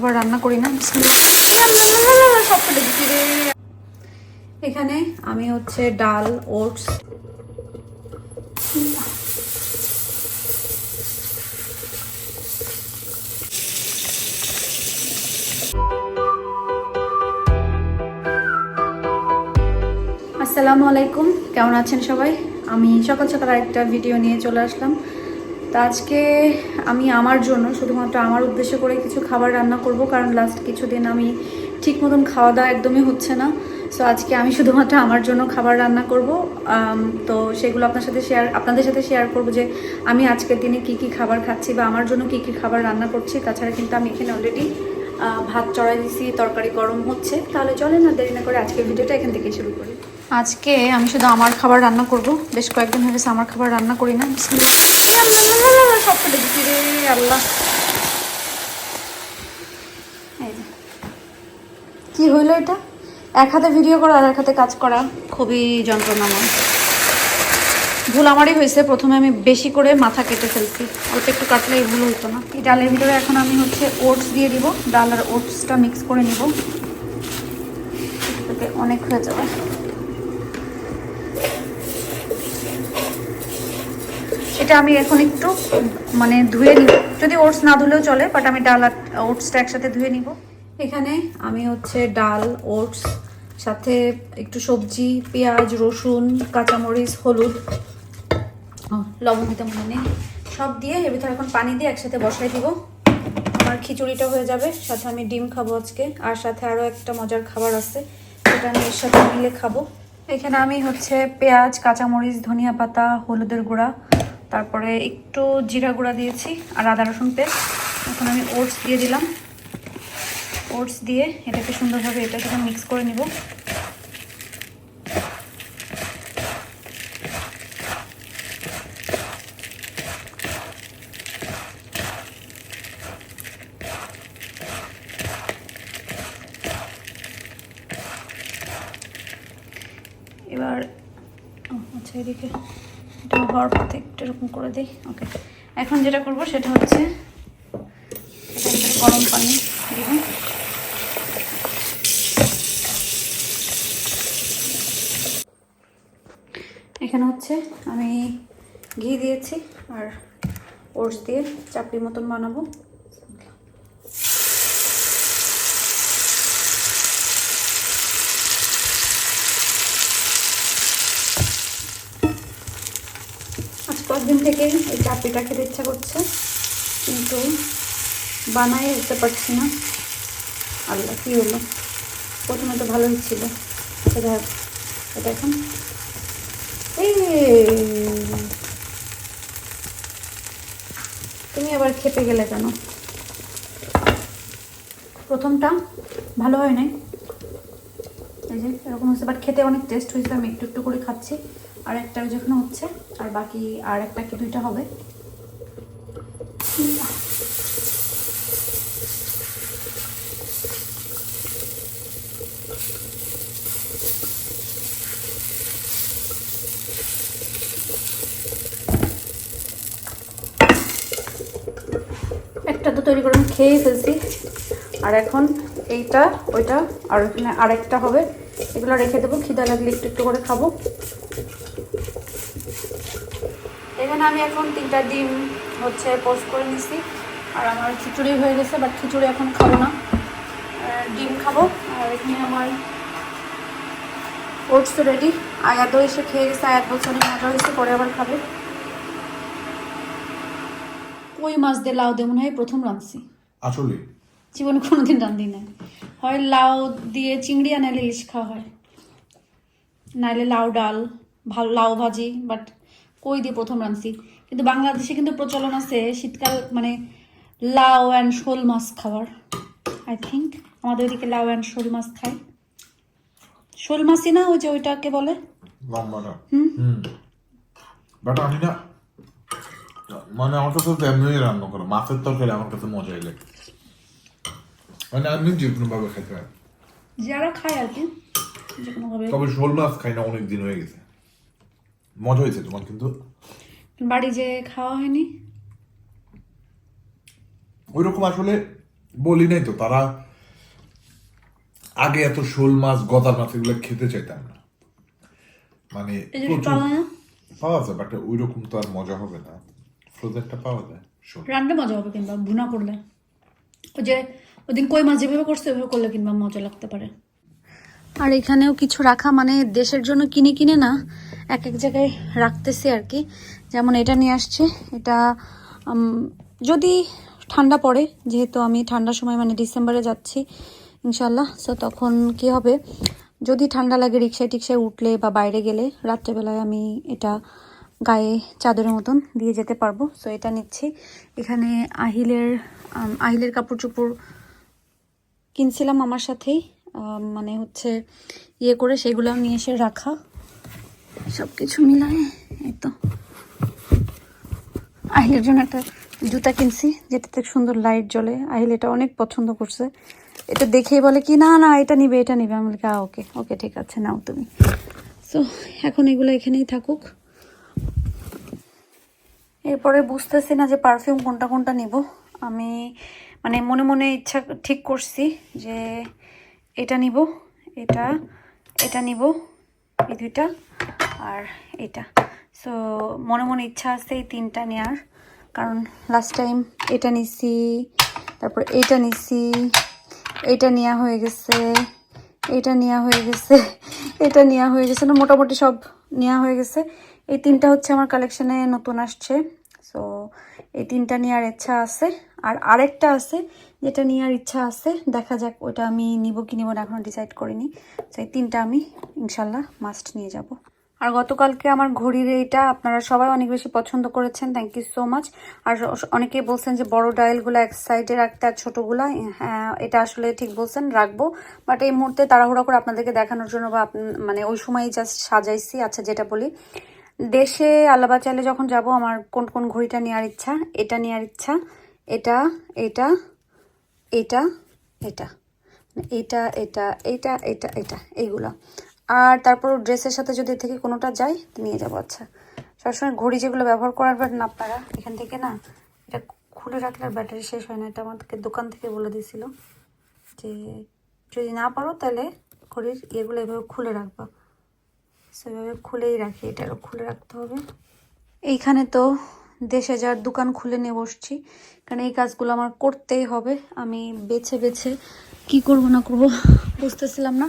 খাবার রান্না করি না এখানে আমি হচ্ছে ডাল, ওটস। আসসালামু আলাইকুম, কেমন আছেন সবাই? আমি সকাল সকাল আরেকটা ভিডিও নিয়ে চলে আসলাম। তো আজকে আমি আমার জন্য শুধুমাত্র আমার উদ্দেশ্য করে কিছু খাবার রান্না করব, কারণ লাস্ট কিছুদিন আমি ঠিক মতন খাওয়া দাওয়া একদমই হচ্ছে না। সো আজকে আমি শুধুমাত্র আমার জন্য খাবার রান্না করব। তো সেগুলো আপনার সাথে শেয়ার আপনাদের সাথে শেয়ার করব যে আমি আজকের দিনে কি কি খাবার খাচ্ছি বা আমার জন্য কি কি খাবার রান্না করছি। তাছাড়া কিন্তু আমি এখানে অলরেডি ভাত চড়াই দিছি, তরকারি গরম হচ্ছে। তাহলে চলে না দেরি না করে আজকের ভিডিওটা এখান থেকে শুরু করি। আজকে আমি শুধু আমার খাবার রান্না করব। বেশ কয়েকদিন হয়ে গেছে আমার খাবার রান্না করি না। আল্লাহ। কি হইল এটা? এক হাতে ভিডিও করা আর এক হাতে কাজ করা। খুবই যন্ত্রণা যন্ত্রণাময়। ভুল আমারই হয়েছে। প্রথমে আমি বেশি করে মাথা কেটে ফেলছি। অল্প একটু কাটলে এই ভুল হতো না। এই ডালের ভিতরে এখন আমি হচ্ছে ওটস দিয়ে দিব। ডাল আর ওটসটা মিক্স করে নিব। অনেক হয়ে যাবে। এটা আমি এখন একটু মানে ধুয়ে নিব। যদি ওটস না ধুলেও চলে বাট আমি ডাল আর ওটসটা একসাথে ধুয়ে নিব। এখানে আমি হচ্ছে ডাল, ওটস, সাথে একটু সবজি, পেঁয়াজ, রসুন, কাঁচামরিচ, হলুদ লবণ দিতে মনে নেই। সব দিয়ে এর ভিতরে এখন পানি দিয়ে একসাথে বসাই দিব। আমার খিচুড়িটা হয়ে যাবে, সাথে আমি ডিম খাব আজকে, আর সাথে আরও একটা মজার খাবার আছে, সেটা আমি এর সাথে মিলে খাব। এখানে আমি হচ্ছে পেঁয়াজ, কাঁচামরিচ, ধনিয়া পাতা, হলুদের গুঁড়া তারপরে একটু জিরা গুঁড়া দিয়েছি আর আদা রসুন পেস্ট। এখন আমি ওটস দিয়ে দিলাম। ওটস দিয়ে এটাকে সুন্দরভাবে এটার সাথে মিক্স করে নিব। এবার আচ্ছা এদিকে এটা হওয়ার পথে এরকম করে দিই। ওকে এখন যেটা করব সেটা হচ্ছে গরম পানি দিব। এখানে হচ্ছে আমি ঘি দিয়েছি আর ওটস দিয়ে চাপড়ি মতন বানাবো। কয়েকদিন থেকেই এই চাপড়িটা খেতে ইচ্ছা করছে। কিন্তু বানাই উঠতে পারছি না। আল্লাহ, কী হলো? প্রথমে তো ভালোই ছিল। দেখ, এটা এখন। এই! তুমি আবার খেপে গেলে কেন? প্রথমটা ভালো হয় নাই। এই যে, এরকম হচ্ছে বাট খেতে অনেক টেস্ট হয়েছে আমি একটু একটু করে খাচ্ছি। আর একটা যখন হচ্ছে, আর বাকি আর একটা কি দুইটা হবে? একটা তো তৈরি করে খেয়েই ফেলছি। আর এখন এইটা, ওইটা, আর এখানে আরেকটা হবে। এগুলো রেখে দেবো, খিদা লাগলে একটু একটু করে খাব। এখানে আমি এখন তিনটা ডিম হচ্ছে পোস্ট করে নিছি। আর আমার খিচুড়ি হয়ে গেছে বাট খিচুড়ি এখন খাব না। ডিম খাব। আর এখানে আমার ওটস তো রেডি আয়াতও এসে খেয়ে গেছে আয়াত বলছে অনেক মজা হয়েছে পরে আবার খাবে। কই মাছ দিয়ে লাউ দিয়ে মনে হয় প্রথম রাঁধছি। আসলে। জীবনে কোনোদিন রান্ধি নাই। হয় লাউ দিয়ে চিংড়ি আর নাইলে ইলিশ খাওয়া হয়। নাইলে লাউ ডাল ভালো লাউ ভাজি বাট কই দিয়ে প্রথম রাঁধছি? কিন্তু বাংলাদেশে কিন্তু প্রচলন আছে শীতকাল মানে লাউ অ্যান্ড শোল মাছ খাওয়ার। আই থিঙ্ক আমাদের ওইদিকে লাউ অ্যান্ড শোল মাছ খায়। শোল মাছই না ওই যে ওইটাকে বলে? লম্বাটা। হুম। হুম। বাট আমি না মানে আমার কাছে তো এমনি রান্না করো। মাছের তরকারি আমার কাছে মজাই লাগে। মানে আমি যে কোনো ভাবে খাইতে পারি যারা খায় আর কি যে তবে শোল মাছ খাই না অনেক দিন হয়ে গেছে। মজা হয়েছে তোমার কিন্তু? বাড়ি যে খাওয়া হয়নি? ওই রকম আসলে বলি নাই তো তারা আগে এত শোল মাছ গদার মাছ এগুলো খেতে চাইতাম না। মানে পাওয়া যায় বাট ওই রকম তো আর মজা হবে না। ফ্রোজেনটা পাওয়া যায় শোল। রান্না মজা হবে কিংবা ভুনা করলে। ওই যে ওদিন কই মাছ যেভাবে করছে ওইভাবে করলে কিংবা মজা লাগতে পারে। আর এখানেও কিছু রাখা মানে দেশের জন্য কিনে কিনে না এক এক জায়গায় রাখতেছি আর কি। যেমন এটা নিয়ে আসছে, এটা যদি ঠান্ডা পড়ে, যেহেতু আমি ঠান্ডার সময় মানে ডিসেম্বরে যাচ্ছি ইনশাল্লাহ সো তখন কি হবে? যদি ঠান্ডা লাগে রিক্সায় টিক্সায় উঠলে বা বাইরে গেলে, রাত্রেবেলায় আমি এটা গায়ে চাদরের মতন দিয়ে যেতে পারব। সো এটা নিচ্ছি। এখানে আহিলের আহিলের কাপড় চোপড় কিনছিলাম আমার সাথেই মানে হচ্ছে ইয়ে করে সেগুলো নিয়ে এসে রাখা। সব কিছু মিলায়, এই তো। আহিলের জন্য একটা জুতা কিনছি, যেটাতে সুন্দর লাইট জ্বলে। আহিল এটা অনেক পছন্দ করছে। এটা দেখেই বলে কি, না না, এটা নিবে এটা নিবে। আমি বলি ওকে ওকে, ঠিক আছে, নাও তুমি। সো এখন এগুলো এখানেই থাকুক। এরপরে বুঝতেছি না যে পারফিউম কোনটা কোনটা নিব। আমি মানে মনে মনে ইচ্ছা ঠিক করছি যে এটা নিব, এটা এটা নিব, এই দুইটা। আর এটা। সো মনে মনে ইচ্ছা আছে এই তিনটা নেওয়ার কারণ লাস্ট টাইম এটা নিছি, তারপর এটা নিছি, এটা নেওয়া হয়ে গেছে, এটা নেওয়া হয়ে গেছে, এটা নেওয়া হয়ে গেছে না মোটামুটি সব নেওয়া হয়ে গেছে। এই তিনটা হচ্ছে আমার কালেকশানে নতুন আসছে। সো এই তিনটা নেওয়ার ইচ্ছা আছে। আর আরেকটা আছে যেটা নেওয়ার ইচ্ছা আছে, দেখা যাক ওটা আমি নিব কি নিব না এখনও ডিসাইড করিনি। তো এই তিনটা আমি ইনশাল্লাহ মাস্ট নিয়ে যাব। আর গতকালকে আমার ঘড়ির এইটা আপনারা সবাই অনেক বেশি পছন্দ করেছেন থ্যাংক ইউ সো মাচ আর অনেকেই বলছেন যে বড় ডায়ালগুলো এক সাইডে রাখতে আর ছোটোগুলা হ্যাঁ এটা আসলে ঠিক বলছেন, রাখব। বাট এই মুহূর্তে তাড়াহুড়া করে আপনাদেরকে দেখানোর জন্য বা মানে ওই সময়ই জাস্ট সাজাইছি আচ্ছা যেটা বলি। দেশে আল্লাবা চাইলে যখন যাব, আমার কোন কোন ঘড়িটা নেওয়ার ইচ্ছা, এটা নেওয়ার ইচ্ছা, এটা এটা এটা এটা এটা এটা এটা এটা এটা, এইগুলা। আর তারপর ড্রেসের সাথে যদি থেকে কোনোটা যায়, নিয়ে যাব আচ্ছা। সবসময় ঘড়ি যেগুলো ব্যবহার করার না পারা, এখান থেকে না, এটা খুলে রাখলে আর ব্যাটারি শেষ হয় না। এটা আমাদেরকে দোকান থেকে বলে দিয়েছিল যে, যদি না পারো তাহলে ঘড়ির ইয়েগুলো এভাবে খুলে রাখবা। সেভাবে খুলেই রাখি, এটারও খুলে রাখতে হবে। এইখানে তো দেশে যার দোকান খুলে নিয়ে বসছি, কারণ এই কাজগুলো আমার করতেই হবে। আমি বেছে বেছে কি করব না করব বুঝতেছিলাম না।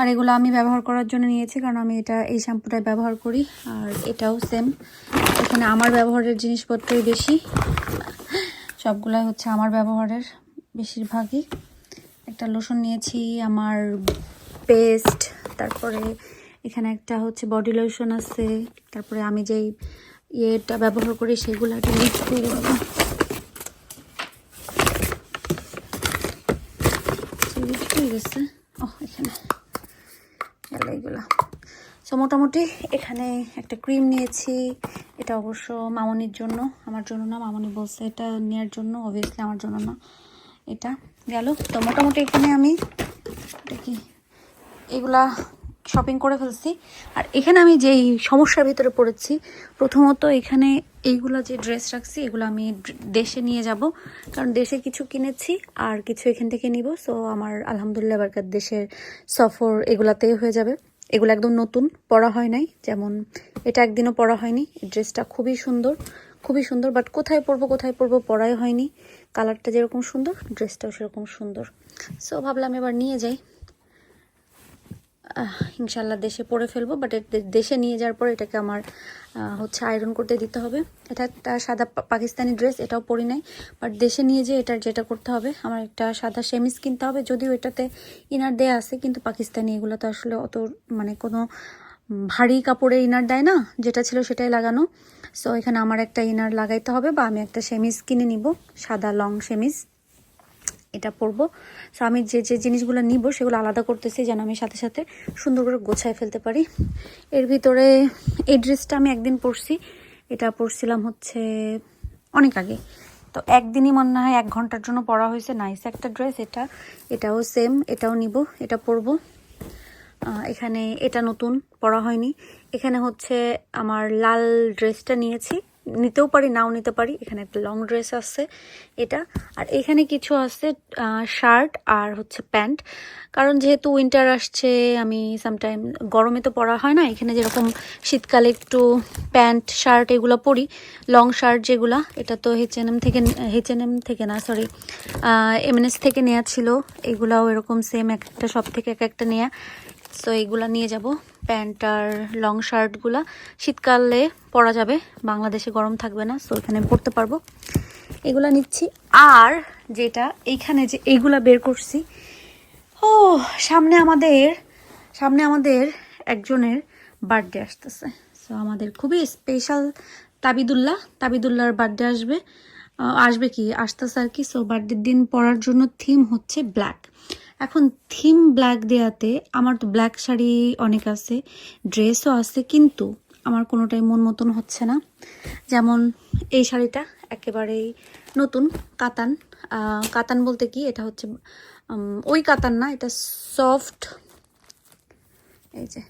আর এগুলো আমি ব্যবহার করার জন্য নিয়েছি, কারণ আমি এটা, এই শ্যাম্পুটা ব্যবহার করি, আর এটাও সেম এখানে আমার ব্যবহারের জিনিসপত্রই বেশি, সবগুলাই হচ্ছে আমার ব্যবহারের বেশিরভাগই। একটা লোশন নিয়েছি, আমার পেস্ট তারপরে এখানে একটা হচ্ছে বডি লোশন আছে, তারপরে আমি যেই ইয়েটা ব্যবহার করি সেগুলো একটা লিস্ট করে গেছে। ও এখানে। গেল এইগুলা সো মোটামুটি এখানে একটা ক্রিম নিয়েছি। এটা অবশ্য মামনির জন্য, আমার জন্য না, মামনি বলছে এটা নেওয়ার জন্য অবভিয়াসলি আমার জন্য না। এটা গেল। তো, মোটামুটি এখানে আমি এটা কি, এগুলা শপিং করে ফেলছি। আর এখানে আমি যেই সমস্যার ভিতরে পড়েছি, প্রথমত এখানে এইগুলা যে ড্রেস রাখছি, এগুলো আমি দেশে নিয়ে যাব। কারণ দেশে কিছু কিনেছি আর কিছু এখান থেকে নিব। সো আমার আলহামদুলিল্লাহ বারকার দেশের সফর এগুলাতেই হয়ে যাবে। এগুলো একদম নতুন পরা হয় নাই। যেমন এটা একদিনও পরা হয়নি ড্রেসটা খুবই সুন্দর খুবই সুন্দর বাট কোথায় পরবো কোথায় পরবো পরাই হয়নি। কালারটা যেরকম সুন্দর, ড্রেসটাও সেরকম সুন্দর। সো ভাবলাম এবার নিয়ে যাই। ইনশাল্লাহ দেশে পরে ফেলব বাট দেশে নিয়ে যাওয়ার পর এটাকে আমার হচ্ছে আয়রন করতে দিতে হবে। এটা একটা সাদা পাকিস্তানি ড্রেস এটাও পরি নাই। বাট দেশে নিয়ে যেয়ে এটার যেটা করতে হবে, আমার একটা সাদা সেমিস কিনতে হবে, যদিও এটাতে ইনার দেয়া আছে, কিন্তু পাকিস্তানি এগুলো তো আসলে অত মানে কোনো ভারী কাপড়ে ইনার দেয় না, যেটা ছিল সেটাই লাগানো। সো এখানে আমার একটা ইনার লাগাইতে হবে, বা আমি একটা সেমিস কিনে নিব, সাদা লং সেমিস এটা পরবো। সো আমি যে যে জিনিসগুলো নিব, সেগুলো আলাদা করতেছি যেন আমি সাথে সাথে সুন্দর করে গোছায় ফেলতে পারি। এর ভিতরে এই ড্রেসটা আমি একদিন পরছি। এটা পরছিলাম হচ্ছে অনেক আগে। তো একদিনই মনে হয় এক ঘণ্টার জন্য পরা হয়েছে। নাইস একটা ড্রেস এটা। এটাও সেম এটাও নিব, এটা পরবো। এখানে এটা নতুন, পরা হয়নি। এখানে হচ্ছে আমার লাল ড্রেসটা নিয়েছি। নিতেও পারি, নাও নিতে পারি। এখানে একটা লং ড্রেস আছে এটা। আর এখানে কিছু আছে শার্ট আর হচ্ছে প্যান্ট। কারণ যেহেতু উইন্টার আসছে, আমি সামটাইম গরমে তো পরা হয় না, এখানে যেরকম শীতকালে একটু প্যান্ট শার্ট এগুলো পরি। লং শার্ট যেগুলা, এটা তো এইচ এন এম থেকে এইচ এন এম থেকে না সরি এমএনএস থেকে নেওয়া ছিল। এগুলাও এরকম সেম এক একটা, সব থেকে এক একটা নেওয়া সো এইগুলা নিয়ে যাব। প্যান্ট আর লং শার্টগুলা শীতকালে পরা যাবে। বাংলাদেশে গরম থাকবে না সো এখানে পরতে পারব। এগুলা নিচ্ছি। আর যেটা এইখানে যে এইগুলা বের করছি, ও, সামনে আমাদের সামনে আমাদের একজনের বার্থডে আসতেছে। সো আমাদের খুবই স্পেশাল তাবিদুল্লাহ। তাবিদুল্লাহর বার্থডে আসবে। আসবে কি? আসতেছে আর কি। সো বার্থডের দিন পরার জন্য থিম হচ্ছে ব্ল্যাক এখন থিম ব্ল্যাক দেওয়াতে আমার তো ব্ল্যাক শাড়ি অনেক আছে ড্রেসও আছে, কিন্তু আমার কোনোটাই মন মতন হচ্ছে না। যেমন এই শাড়িটা একেবারেই নতুন, কাতান। কাতান বলতে কি? এটা হচ্ছে ওই কাতান না, এটা সফট এই যে,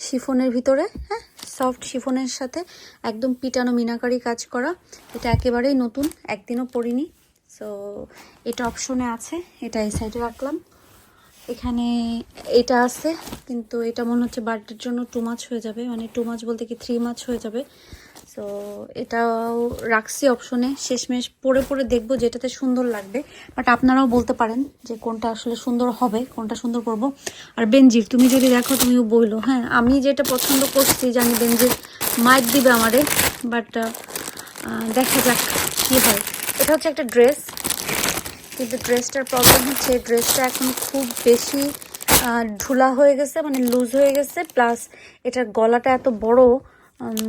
শিফনের ভিতরে হ্যাঁ? সফট শিফনের সাথে একদম পিটানো মিনাকারি কাজ করা। এটা একেবারেই নতুন, একদিনও পরিনি। সো এটা অপশনে আছে, এটা এই সাইডে রাখলাম। এখানে এটা আছে, কিন্তু এটা মনে হচ্ছে বার্থডের জন্য টু মাছ হয়ে যাবে। মানে টু মাছ বলতে কি থ্রি মাছ হয়ে যাবে। সো এটাও রাখছি অপশনে শেষমেশ পরে পরে দেখব যেটাতে সুন্দর লাগবে। বাট আপনারাও বলতে পারেন যে কোনটা আসলে সুন্দর হবে, কোনটা সুন্দর করব। আর বেনজির, তুমি যদি দেখো তুমিও বইলো। হ্যাঁ আমি যেটা পছন্দ করছি, জানি বেনজির মাইক দিবে আমারে বাট দেখা যাক কী হয়। এটা হচ্ছে একটা ড্রেস। কিন্তু ড্রেসটার প্রবলেম হচ্ছে, ড্রেসটা এখন খুব বেশি ঢুলা হয়ে গেছে মানে লুজ হয়ে গেছে প্লাস এটার গলাটা এত বড়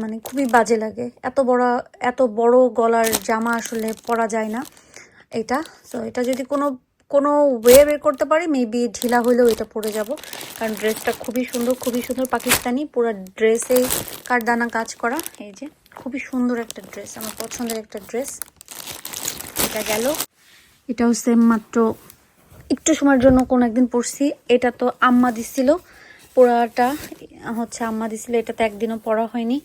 মানে খুবই বাজে লাগে। এত বড় এত বড় গলার জামা আসলে পরা যায় না এটা। সো এটা যদি কোনো কোনো ওয়ে বের করতে পারি মেবি ঢিলা হলেও এটা পরে যাব। কারণ ড্রেসটা খুবই সুন্দর খুবই সুন্দর পাকিস্তানি, পুরো ড্রেসে কারদানা কাজ করা। এই যে, খুবই সুন্দর একটা ড্রেস, আমার পছন্দের একটা ড্রেস। এটা গেল। এটাও সেম মাত্র। একটু সময়ের জন্য কোনো একদিন পড়ছি। এটা তো আম্মা দিছিল। পোড়াটা হচ্ছে আম্মা দিছিল। এটা তো একদিনও পড়া হয়নি।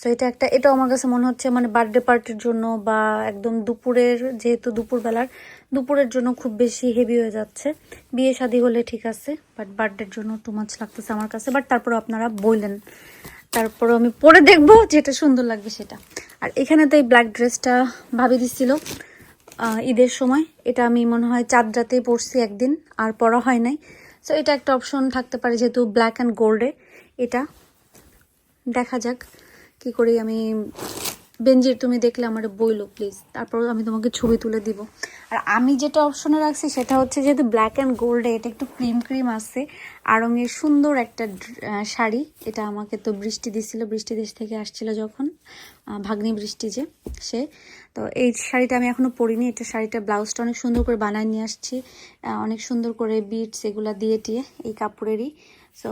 সো এটা একটা এটা আমার কাছে মনে হচ্ছে মানে বার্থডে পার্টির জন্য বা একদম দুপুরের যেহেতু দুপুরবেলার, দুপুরের জন্য খুব বেশি হেভি হয়ে যাচ্ছে। বিয়ে শাদী হলে ঠিক আছে বাট বার্থডের জন্য টু মাছ লাগতেছে আমার কাছে। বাট তারপরে আপনারা বললেন। তারপরে আমি পরে দেখব যেটা সুন্দর লাগবে সেটা। আর এখানে তো এই ব্ল্যাক ড্রেসটা ভাবি দিছিল। ঈদের সময়। এটা আমি মনে হয় চাঁদ রাতেই পরছি একদিন, আর পড়া হয় নাই। সো এটা একটা অপশন থাকতে পারে যেহেতু ব্ল্যাক অ্যান্ড গোল্ডে এটা দেখা যাক কি করি আমি। বেঞ্জির, তুমি দেখলে আমার বইলো প্লিজ তারপর আমি তোমাকে ছবি তুলে দিব। আর আমি যেটা অপশনে রাখছি সেটা হচ্ছে যেহেতু ব্ল্যাক অ্যান্ড গোল্ডে এটা একটু ক্রিম ক্রিম আছে। আরঙের সুন্দর একটা শাড়ি, এটা আমাকে তো বৃষ্টি দিছিল, বৃষ্টি দেশ থেকে আসছিল যখন ভাগ্নি বৃষ্টি যে, সে। তো এই শাড়িটা আমি এখনও পরিনি, এটা শাড়িটা ব্লাউজটা অনেক সুন্দর করে বানায় নিয়ে আসছি অনেক সুন্দর করে বিটস এগুলা দিয়ে টিয়ে এই কাপড়েরই। সো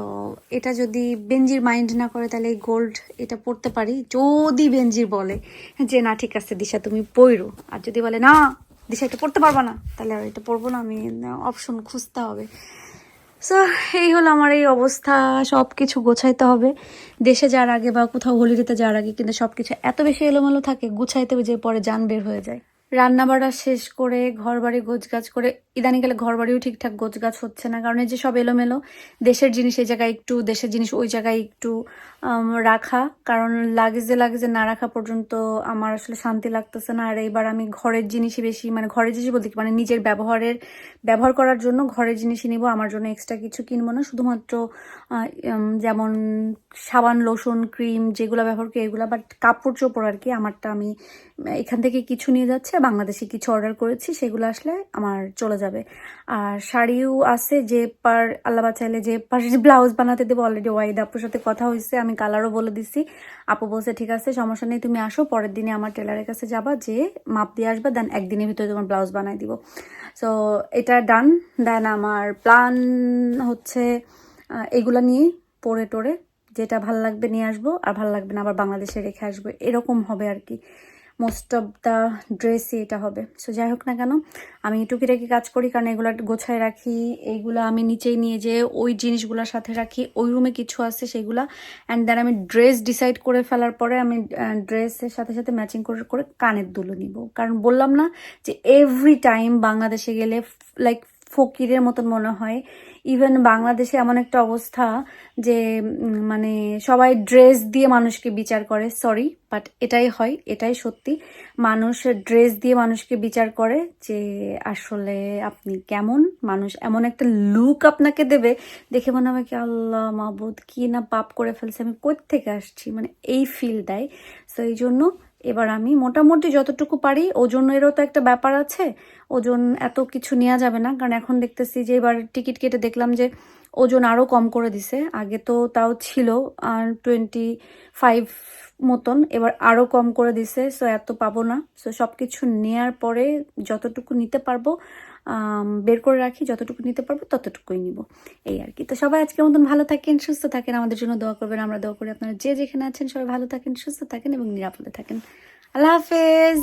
এটা যদি বেঞ্জির মাইন্ড না করে, তাহলে এই গোল্ড এটা পড়তে পারি। যদি বেঞ্জির বলে যে, না, ঠিক আছে, দিশা, তুমি পড়ো আর যদি বলে, না, দিশা, এটা পড়তে পারবা না, তাহলে আর এটা পড়ব না, আমি অপশন খুঁজতে হবে। সো এই হলো আমার এই অবস্থা সব কিছু গোছাইতে হবে। দেশে যাওয়ার আগে বা কোথাও হলিডেতে যাওয়ার আগে কিন্তু সব কিছু এত বেশি এলোমেলো থাকে, গুছাইতে হবে যে, পরে যান বের হয়ে যায়। রান্না বাড়া শেষ করে ঘর বাড়ি গোছগাছ করে ইদানি গেলে ঘর বাড়িও ঠিকঠাক গোছগাছ হচ্ছে না, কারণ এই যে সব এলোমেলো, দেশের জিনিস এই জায়গায় একটু, দেশের জিনিস ওই জায়গায় একটু রাখা। কারণ লাগেজে লাগেজে না রাখা পর্যন্ত আমার আসলে শান্তি লাগতেছে না। আর এইবার আমি ঘরের জিনিসই বেশি মানে ঘরের জিনিস বলতে কি মানে নিজের ব্যবহারের, ব্যবহার করার জন্য ঘরের জিনিসই নিব। আমার জন্য এক্সট্রা কিছু কিনবো না। শুধুমাত্র যেমন সাবান লোশন ক্রিম যেগুলো ব্যবহার করি এগুলো। বাট কাপড় চোপড় আর কি, আমারটা আমি, এখান থেকে কিছু নিয়ে যাচ্ছি। বাংলাদেশে কিছু অর্ডার করেছি, সেগুলো আসলে আমার চলে যাবে। আর শাড়িও আছে, যে পার, আল্লাহ চাইলে যে পাশে ব্লাউজ বানাতে দেবো। অলরেডি ওয়াইদ আপুর সাথে কথা হয়েছে। আমি কালারও বলে দিছি। আপু বলছে, ঠিক আছে, সমস্যা নেই, তুমি আসো, পরের দিনে আমার টেলারের কাছে যাবা যে মাপ দিয়ে আসবে, দেন একদিনের ভিতরে তোমার ব্লাউজ বানাই দিব। সো এটা ডান দেন আমার প্ল্যান হচ্ছে এগুলা নিয়ে পরে টোরে যেটা ভালো লাগবে নিয়ে আসব, আর ভালো লাগবে না আবার বাংলাদেশে রেখে আসব, এরকম হবে আর কি। মোস্ট অফ দ্য ড্রেসই এটা হবে। সো যাই হোক না কেন, আমি টুকিটাকি কাজ করি, কারণ এগুলো গোছায় রাখি, এইগুলো আমি নিচেই নিয়ে যে ওই জিনিসগুলোর সাথে রাখি, ওই রুমে কিছু আছে সেগুলো অ্যান্ড দেন আমি ড্রেস ডিসাইড করে ফেলার পরে আমি ড্রেসের সাথে সাথে ম্যাচিং করে করে কানের দুলো নিব। কারণ বললাম না যে এভরি টাইম বাংলাদেশে গেলে লাইক ফকিরের মতন মনে হয়। ইভেন বাংলাদেশে এমন একটা অবস্থা যে মানে সবাই ড্রেস দিয়ে মানুষকে বিচার করে সরি বাট এটাই হয়, এটাই সত্যি। মানুষ ড্রেস দিয়ে মানুষকে বিচার করে যে, আসলে আপনি কেমন? মানুষ এমন একটা লুক আপনাকে দেবে। দেখে মনে হবে কি, আল্লাহ মাহবুদ কি না পাপ করে ফেলছে, আমি থেকে আসছি? মানে এই ফিল দেয় সো এই জন্য এবার আমি মোটামুটি যতটুকু পারি, ওজনেরও তো একটা ব্যাপার আছে, ওজন এত কিছু নেওয়া যাবে না। কারণ এখন দেখতেছি যে এবার টিকিট কেটে দেখলাম যে ওজন আরও কম করে দিছে। আগে তো তাও ছিল টোয়েন্টি ফাইভ মতন, এবার আরও কম করে দিছে সো এত পাবো না। সো সব কিছু নেওয়ার পরে যতটুকু নিতে পারব বের করে রাখি, যতটুকু নিতে পারব ততটুকুই নিব। এই আর কি। তো সবাই আজকের মতন ভালো থাকেন, সুস্থ থাকেন, আমাদের জন্য দোয়া করবেন, আমরা দোয়া করি আপনারা যে যেখানে আছেন সবাই ভালো থাকেন, সুস্থ থাকেন এবং নিরাপদে থাকেন। আল্লাহ হাফেজ।